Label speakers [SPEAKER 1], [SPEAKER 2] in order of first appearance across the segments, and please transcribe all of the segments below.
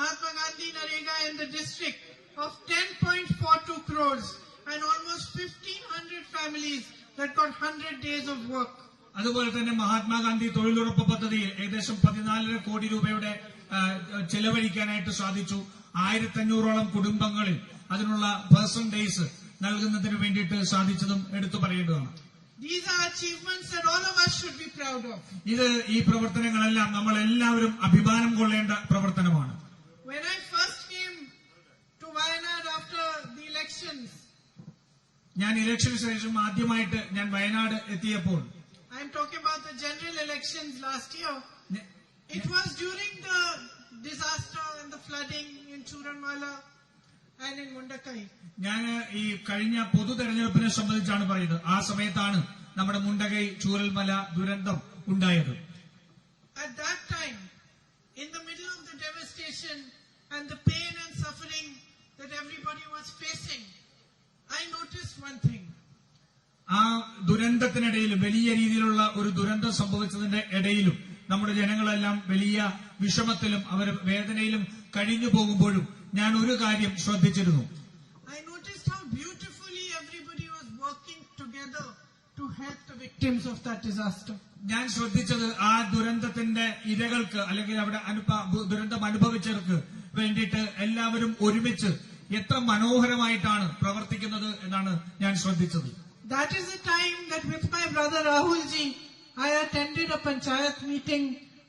[SPEAKER 1] Mahatma Gandhi Narega in the district of 10.42 crores and almost 1500 families that got 100 days of work.
[SPEAKER 2] അതുപോലെ തന്നെ മഹാത്മാഗാന്ധി തൊഴിലുറപ്പ് പദ്ധതിയിൽ ഏകദേശം പതിനാലര കോടി രൂപയുടെ ചെലവഴിക്കാനായിട്ട് സാധിച്ചു ആയിരത്തഞ്ഞൂറോളം കുടുംബങ്ങളിൽ അതിനുള്ള പെർസെന്റേജ് നൽകുന്നതിന് വേണ്ടിയിട്ട് സാധിച്ചതും എടുത്തു പറയേണ്ടതാണ്
[SPEAKER 1] These are achievements that all of us should be proud of.
[SPEAKER 2] ഇത് ഈ പ്രവർത്തനങ്ങളെല്ലാം നമ്മൾ എല്ലാവരും അഭിമാനം കൊള്ളേണ്ട പ്രവർത്തനമാണ്
[SPEAKER 1] When I first came to Wayanad after the elections,
[SPEAKER 2] ഞാൻ ഇലക്ഷന് ശേഷം ആദ്യമായിട്ട് ഞാൻ വയനാട് എത്തിയപ്പോൾ
[SPEAKER 1] I'm talking about the general elections last year, it was during the disaster and the flooding in Churanwala and in Mundakai.
[SPEAKER 2] ഞാൻ ഈ കഴിഞ്ഞ പൊതു തെരഞ്ഞെടുപ്പിനെ സംബന്ധിച്ചാണ് പറയുന്നത് ആ സമയത്താണ് നമ്മുടെ മുണ്ടകൈ ചൂരൽമല ദുരന്തം ഉണ്ടായത്
[SPEAKER 1] At that time, in the middle of the devastation and the pain and suffering that everybody was facing, I noticed one thing.
[SPEAKER 2] ആ ദുരന്തത്തിനിടയിലും വലിയ രീതിയിലുള്ള ഒരു ദുരന്തം സംഭവിച്ചതിന്റെ ഇടയിലും നമ്മുടെ ജനങ്ങളെല്ലാം വലിയ വിഷമത്തിലും അവർ വേദനയിലും കഴിഞ്ഞു പോകുമ്പോഴും ഞാൻ ഒരു കാര്യം ശ്രദ്ധിച്ചിരുന്നു
[SPEAKER 1] I noticed how beautifully everybody was working together to help the victims of that disaster.
[SPEAKER 2] ഞാൻ ശ്രദ്ധിച്ചത് ആ ദുരന്തത്തിന്റെ ഇരകൾക്ക് അല്ലെങ്കിൽ അവിടെ ദുരന്തം അനുഭവിച്ചവർക്ക് വേണ്ടിയിട്ട് എല്ലാവരും ഒരുമിച്ച് എത്ര മനോഹരമായിട്ടാണ് പ്രവർത്തിക്കുന്നത് എന്നാണ് ഞാൻ ശ്രദ്ധിച്ചത്
[SPEAKER 1] That is the time that with my brother Rahul ji, I attended a panchayat meeting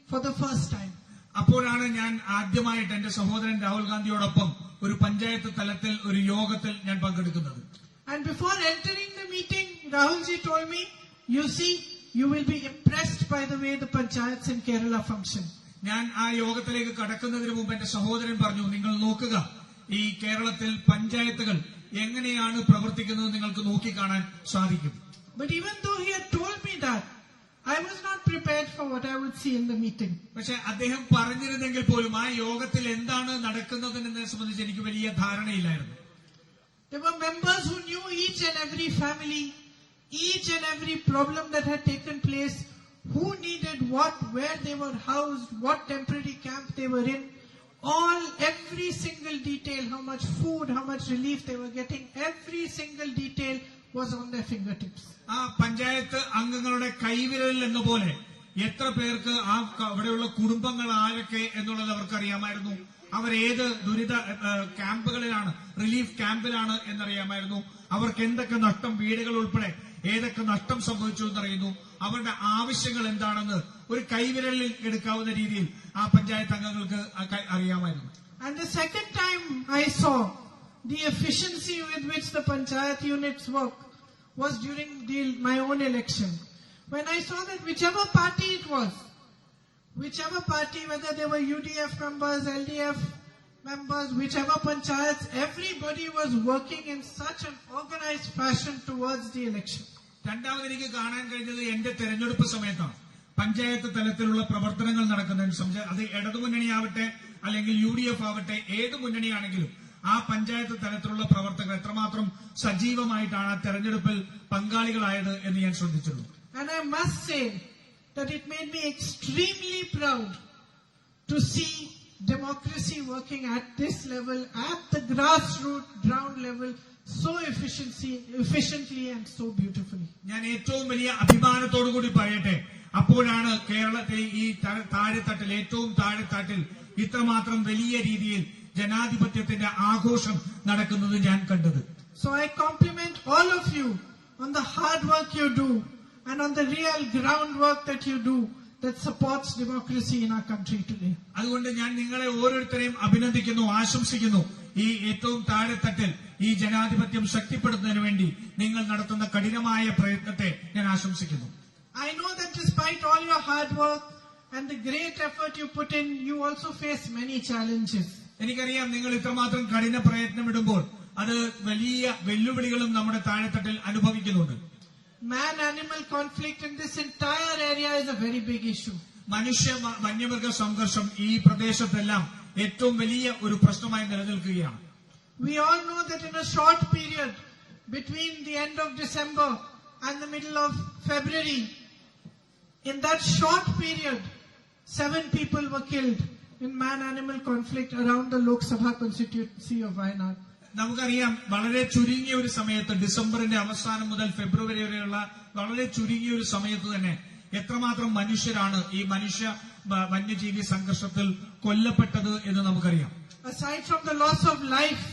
[SPEAKER 1] for the first time.
[SPEAKER 2] അപ്പോഴാണ് ഞാൻ ആദ്യമായിട്ട് എന്റെ സഹോദരൻ രാഹുൽ ഗാന്ധിയോടൊപ്പം ഒരു പഞ്ചായത്ത് തലത്തിൽ ഒരു യോഗത്തിൽ ഞാൻ പങ്കെടുക്കുന്നത്
[SPEAKER 1] And before entering the meeting, Rahul ji told me, you see, you will be impressed by the way the panchayats in Kerala function.
[SPEAKER 2] ഞാൻ ആ യോഗത്തിലേക്ക് കടക്കുന്നതിന് മുമ്പ് എന്റെ സഹോദരൻ പറഞ്ഞു നിങ്ങൾ നോക്കുക ഈ കേരളത്തിൽ പഞ്ചായത്തുകൾ എങ്ങനെയാണ് പ്രവർത്തിക്കുന്നത് നിങ്ങൾക്ക് നോക്കിക്കാണാൻ സാധിക്കും
[SPEAKER 1] But even though he had told me that, I was not prepared for what I would see in the meeting.
[SPEAKER 2] പക്ഷെ അദ്ദേഹം പറഞ്ഞിരുന്നെങ്കിൽ പോലും ആ യോഗത്തിൽ എന്താണ് നടക്കുന്നതെന്നതിനെ സംബന്ധിച്ച് എനിക്ക് വലിയ ധാരണയില്ലായിരുന്നു
[SPEAKER 1] There were members who knew each and every family, each and every problem that had taken place, who needed what, where they were housed, what temporary camp they were in, all, every single detail, how much food, how much relief they were getting, every single detail was on their fingertips.
[SPEAKER 2] ആ പഞ്ചായത്ത് അംഗങ്ങളുടെ കൈവിരലിൽ എന്ന പോലെ എത്ര പേർക്ക് ആ അവിടെയുള്ള കുടുംബങ്ങൾ ആരൊക്കെ എന്നുള്ളത് അവർക്കറിയാമായിരുന്നു അവരേത് ദുരിത ക്യാമ്പുകളിലാണ് റിലീഫ് ക്യാമ്പിലാണ് എന്നറിയാമായിരുന്നു അവർക്ക് എന്തൊക്കെ നഷ്ടം വീടുകൾ ഉൾപ്പെടെ ഏതൊക്കെ നഷ്ടം സംഭവിച്ചു എന്നറിയുന്നു അവരുടെ ആവശ്യങ്ങൾ എന്താണെന്ന് ഒരു കൈവിരലിൽ എടുക്കാവുന്ന രീതിയിൽ ആ പഞ്ചായത്ത് അംഗങ്ങൾക്ക് ആ ക- അറിയാമായിരുന്നു
[SPEAKER 1] And the second time I saw the efficiency with which the panchayat units work was during the, my own election. When I saw that whichever party it was, whichever party, whether they were UDF members, LDF members, whichever panchayats, everybody was working in such an organized fashion towards the election.
[SPEAKER 2] രണ്ടാമത് എനിക്ക് കാണാൻ കഴിഞ്ഞത് എന്റെ തെരഞ്ഞെടുപ്പ് സമയത്താണ്. പഞ്ചായത്ത് തലത്തിലുള്ള പ്രവർത്തനങ്ങൾ നടക്കുന്നതിന് സംബന്ധിച്ച് അത് ഇടതുമുന്നണിയാവട്ടെ അല്ലെങ്കിൽ യു ഡി എഫ് ആവട്ടെ ഏത് മുന്നണിയാണെങ്കിലും ആ പഞ്ചായത്ത് തലത്തിലുള്ള പ്രവർത്തകർ എത്രമാത്രം സജീവമായിട്ടാണ് ആ തെരഞ്ഞെടുപ്പിൽ പങ്കാളികളായത് എന്ന് ഞാൻ ശ്രദ്ധിച്ചിട്ടുള്ളൂ
[SPEAKER 1] And I must say that it made me extremely proud to see democracy working at this level, at the grassroots ground level, so efficiency, efficiently and so beautifully.
[SPEAKER 2] ഞാൻ ഏറ്റവും വലിയ അഭിമാനത്തോടു കൂടി പറയട്ടെ അപ്പോഴാണ് കേരളത്തിലെ ഈ ത- താഴെത്തട്ടിൽ ഏറ്റവും താഴെത്തട്ടിൽ ഇത്രമാത്രം വലിയ രീതിയിൽ ജനാധിപത്യത്തിന്റെ ആഘോഷം നടക്കുന്നത് ഞാൻ കണ്ടത്
[SPEAKER 1] So I compliment all of you on the hard work you do and on the real groundwork that you do that supports democracy in our country today.
[SPEAKER 2] അതുകൊണ്ട് ഞാൻ നിങ്ങളെ ഓരോരുത്തരെയും അഭിനന്ദിക്കുന്നു ആശംസിക്കുന്നു ഈ ഏറ്റവും താഴെത്തട്ടിൽ ഈ ജനാധിപത്യം ശക്തിപ്പെടുത്തുന്നതിന് വേണ്ടി നിങ്ങൾ നടത്തുന്ന കഠിനമായ പ്രയത്നത്തെ ഞാൻ ആശംസിക്കുന്നു
[SPEAKER 1] I know that despite all your hard work and the great effort you put in, you also face many challenges.
[SPEAKER 2] എനിക്കറിയാം നിങ്ങൾ ഇത്രമാത്രം കഠിന പ്രയത്നമിടുമ്പോൾ അത് വലിയ വെല്ലുവിളികളും നമ്മുടെ താഴെത്തട്ടിൽ അനുഭവിക്കുന്നുണ്ട്
[SPEAKER 1] Man-animal conflict in this entire area is a very big issue.
[SPEAKER 2] മനുഷ്യ മ- വന്യമൃഗ സംഘർഷം ഈ പ്രദേശത്തെല്ലാം ഏറ്റവും വലിയ ഒരു പ്രശ്നമായി നിലനിൽക്കുകയാണ്
[SPEAKER 1] We all know that in a short period between the end of December and the middle of February, in that short period, seven people were killed in man-animal conflict around the Lok Sabha constituency of Wayanad.
[SPEAKER 2] നമുക്കറിയാം വളരെ ചുരുങ്ങിയ ഒരു സമയത്ത് ഡിസംബറിന്റെ അവസാനം മുതൽ ഫെബ്രുവരി വരെയുള്ള വളരെ ചുരുങ്ങിയ ഒരു സമയത്ത് തന്നെ എത്രമാത്രം മനുഷ്യരാണ് ഈ മനുഷ്യ വന്യജീവി സംഘർഷത്തിൽ കൊല്ലപ്പെട്ടത് എന്ന് നമുക്കറിയാം.
[SPEAKER 1] Aside from the loss of life,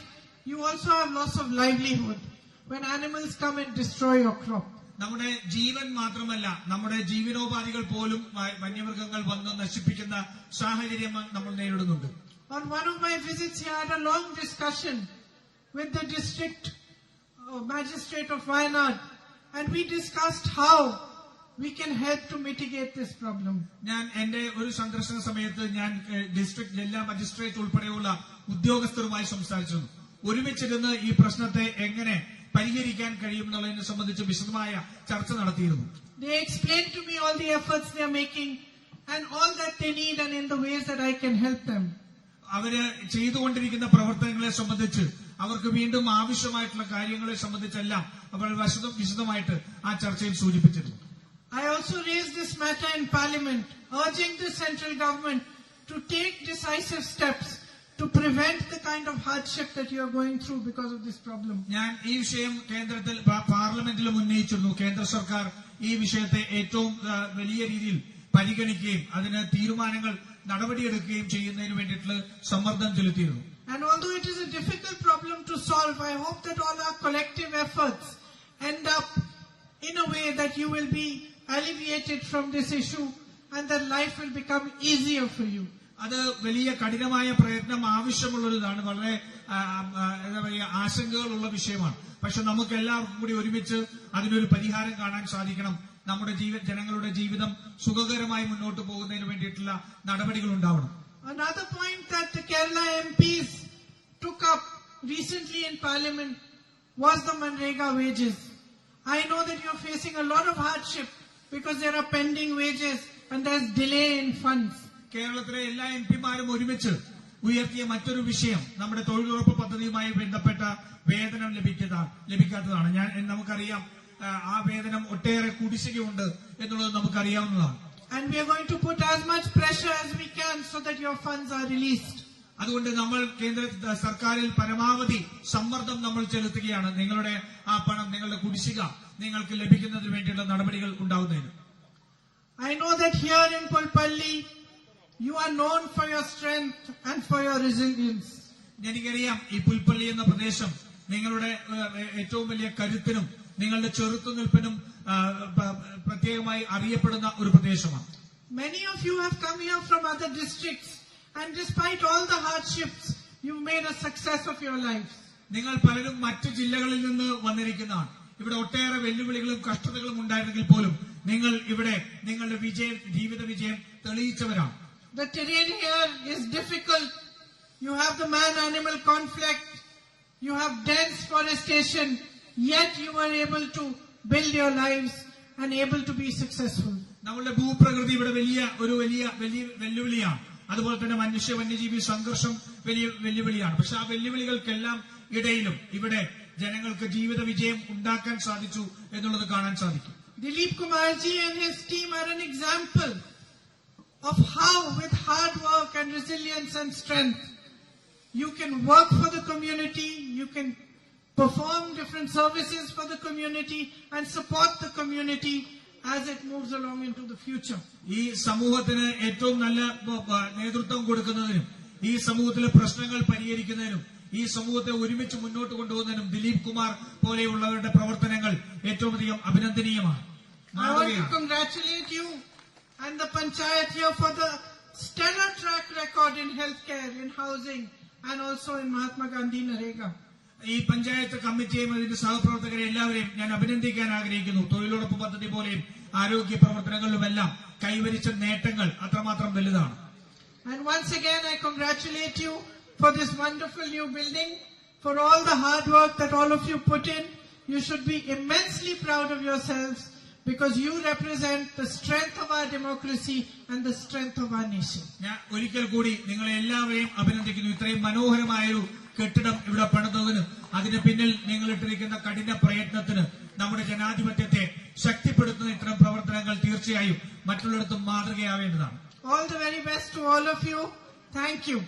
[SPEAKER 1] you also have loss of livelihood. When animals come and destroy your crop.
[SPEAKER 2] നമ്മുടെ ജീവൻ മാത്രമല്ല നമ്മുടെ ജീവനോപാധികൾ പോലും വന്യമൃഗങ്ങൾ വന്ന് നശിപ്പിക്കുന്ന സാഹചര്യം നമ്മൾ നേരിടുന്നുണ്ട്.
[SPEAKER 1] On one of my visits here, I had a long discussion with the district uh, magistrate of Wayanad, and we discussed how we can help to mitigate this problem.
[SPEAKER 2] ഞാൻ എന്റെ ഒരു സന്ദർശന സമയത്ത് ഞാൻ ഏഹ്, ഡിസ്ട്രിക്ട് ജില്ലാ മജിസ്ട്രേറ്റ് ഉൾപ്പെടെയുള്ള ഉദ്യോഗസ്ഥരുമായി സംസാരിച്ചിരുന്നു ഒരുമിച്ചിരുന്ന് ഈ പ്രശ്നത്തെ എങ്ങനെ പരിഹരിക്കാൻ കഴിയുമെന്നുള്ളതിനെ സംബന്ധിച്ച് വിശദമായ ചർച്ച നടത്തിയിരുന്നു
[SPEAKER 1] They explained to me all the efforts they are making and all that they need and in the ways that I can help them.
[SPEAKER 2] അവര് ചെയ്തുകൊണ്ടിരിക്കുന്ന പ്രവർത്തനങ്ങളെ സംബന്ധിച്ച് അവർക്ക് വീണ്ടും ആവശ്യമായിട്ടുള്ള കാര്യങ്ങളെ സംബന്ധിച്ചെല്ലാം അവർ വശദം വിശദമായിട്ട് ആ ചർച്ചയിൽ സൂചിപ്പിച്ചിരുന്നു.
[SPEAKER 1] I also raised this matter in Parliament, urging the central government to take decisive steps to prevent the kind of hardship that you are going through because of this problem.
[SPEAKER 2] ഞാൻ ഈ വിഷയം കേന്ദ്രത്തിൽ പാർലമെന്റിൽ പാർലമെന്റിലും ഉന്നയിച്ചിരുന്നു. കേന്ദ്ര സർക്കാർ ഈ വിഷയത്തെ ഏറ്റവും വലിയ രീതിയിൽ പരിഗണിക്കുകയും അതിന് തീരുമാനങ്ങൾ നടപടിയെടുക്കുകയും ചെയ്യുന്നതിന് വേണ്ടിയിട്ടുള്ള സമ്മർദ്ദം ചെലുത്തിയിരുന്നു.
[SPEAKER 1] And although it is a difficult problem to solve, I hope that all our collective efforts end up in a way that you will be alleviated from this issue and that life will become easier for you.
[SPEAKER 2] അത് വലിയ കഠിനമായ പ്രയത്നം ആവശ്യമുള്ളൊരിതാണ് വളരെ ആ, ആ, എന്താ പറയുക ആശങ്കകളുള്ള വിഷയമാണ് പക്ഷെ നമുക്ക് എല്ലാവർക്കും കൂടി ഒരുമിച്ച് അതിനൊരു പരിഹാരം കാണാൻ സാധിക്കണം നമ്മുടെ ജീവ ജനങ്ങളുടെ ജീവിതം സുഖകരമായി മുന്നോട്ട് പോകുന്നതിന് വേണ്ടിയിട്ടുള്ള നടപടികൾ ഉണ്ടാവണം
[SPEAKER 1] Another point that the Kerala MPs took up recently in Parliament was the Manrega wages. I know that you're facing a lot of hardship because there are pending wages and there's delay in funds.
[SPEAKER 2] കേരളത്തിലെ എല്ലാ M പിമാരും ഒരുമിച്ച് ഉയർത്തിയ മറ്റൊരു വിഷയം നമ്മുടെ തൊഴിലുറപ്പ് പദ്ധതിയുമായി ബന്ധപ്പെട്ട വേതനം ലഭിക്കുന്ന ലഭിക്കാത്തതാണ് ഞാൻ നമുക്കറിയാം ആ, വേതനം ഒട്ടേറെ കുടിശ്ശികയുണ്ട് എന്നുള്ളത് നമുക്കറിയാവുന്നതാണ്
[SPEAKER 1] And we are going to put as much pressure as we can so that your funds are released.
[SPEAKER 2] അതുകൊണ്ട് നമ്മൾ കേന്ദ്ര സർക്കാരിൽ പരമാവധി സമ്മർദ്ദം നമ്മൾ ചെലുത്തുകയാണ് നിങ്ങളുടെ ആ പണം നിങ്ങളുടെ കുടിശ്ശിക നിങ്ങൾക്ക് ലഭിക്കുന്നതിന് വേണ്ടിയുള്ള നടപടികൾ ഉണ്ടാവുന്നതിന്
[SPEAKER 1] I know that here in Pulpalli, you are known for your strength and for your resilience.
[SPEAKER 2] എനിക്കറിയാം ഈ പുൽപ്പള്ളി എന്ന പ്രദേശം നിങ്ങളുടെ ഏഹ്, ഏറ്റവും വലിയ കരുത്തിനും നിങ്ങളുടെ ചെറുത്തുനിൽപ്പിനും ആ, പ- പ്രത്യേകമായി അറിയപ്പെടുന്ന ഒരു പ്രദേശമാണ്
[SPEAKER 1] Many of you have come here from other districts, and despite all the hardships, you've made a success of your lives.
[SPEAKER 2] നിങ്ങൾ പലരും മറ്റു ജില്ലകളിൽ നിന്ന് വന്നിരിക്കുന്നതാണ് ഇവിടെ ഒട്ടേറെ വെല്ലുവിളികളും കഷ്ടതകളും ഉണ്ടായിരുന്നെങ്കിൽ പോലും നിങ്ങൾ ഇവിടെ നിങ്ങളുടെ വിജയം ജീവിത വിജയം തെളിയിച്ചവരാണ്
[SPEAKER 1] The terrain here is difficult. You have the man-animal conflict. You have dense forestation. Yet you were able to build your lives and able to be successful.
[SPEAKER 2] നമ്മളുടെ ഭൂപ്രകൃതി ഇവിടെ വലിയ ഒരു വലിയ വലിയ വെല്ലുവിളിയാണ് അതുപോലെ തന്നെ മനുഷ്യ വന്യജീവി സംഘർഷം വലിയ വെല്ലുവിളിയാണ് പക്ഷെ ആ വെല്ലുവിളികൾക്കെല്ലാം ഇടയിലും ഇവിടെ ജനങ്ങൾക്ക് ജീവിത വിജയം ഉണ്ടാക്കാൻ സാധിച്ചു എന്നുള്ളത് കാണാൻ സാധിക്കും
[SPEAKER 1] Dilip Kumarji and his team are an example of how with hard work and resilience and strength you can work for the community, you can perform different services for the community and support the community as it moves along into the future.
[SPEAKER 2] ഈ സമൂഹത്തിന് ഏറ്റവും നല്ല ബ- ബ- നേതൃത്വം കൊടുക്കുന്നതിനും ഈ സമൂഹത്തിലെ പ്രശ്നങ്ങൾ പരിഹരിക്കുന്നതിനും ഈ സമൂഹത്തെ ഒരുമിച്ച് മുന്നോട്ട് കൊണ്ടുപോകുന്നതിനും ദിലീപ് കുമാർ പോലെയുള്ളവരുടെ പ്രവർത്തനങ്ങൾ ഏറ്റവും അധികം അഭിനന്ദനീയമാണ്
[SPEAKER 1] I want to
[SPEAKER 2] മാതൃകയാണ്.
[SPEAKER 1] congratulate you and the panchayat here for the stellar track record in healthcare, in housing and also in Mahatma Gandhi Narega.
[SPEAKER 2] ഈ പഞ്ചായത്ത് കമ്മിറ്റിയെയും അതിന്റെ സഹപ്രവർത്തകരെ എല്ലാവരെയും ഞാൻ അഭിനന്ദിക്കാൻ ആഗ്രഹിക്കുന്നു തൊഴിലുറപ്പ് പദ്ധതി പോലെയും ആരോഗ്യ പ്രവർത്തനങ്ങളിലുമെല്ലാം കൈവരിച്ച നേട്ടങ്ങൾ അത്രമാത്രം വലുതാണ്
[SPEAKER 1] And once again, I congratulate you for this wonderful new building, for all the hard work that all of you put in. You should be immensely proud of yourselves because you represent the strength of our democracy and the strength of our nation.
[SPEAKER 2] ഞാൻ ഒരിക്കൽ കൂടി നിങ്ങളെ എല്ലാവരെയും അഭിനന്ദിക്കുന്നു ഇത്രയും മനോഹരമായൊരു കെട്ടിടം ഇവിടെ പണിതതിന് അതിന് പിന്നിൽ നിങ്ങൾ ഇട്ടിരിക്കുന്ന കഠിന പ്രയത്നത്തിന് നമ്മുടെ ജനാധിപത്യത്തെ ശക്തിപ്പെടുത്തുന്ന ഇത്തരം പ്രവർത്തനങ്ങൾ തീർച്ചയായും മറ്റുള്ളിടത്തും മാതൃകയാവേണ്ടതാണ്
[SPEAKER 1] all the very best to all of you thank you.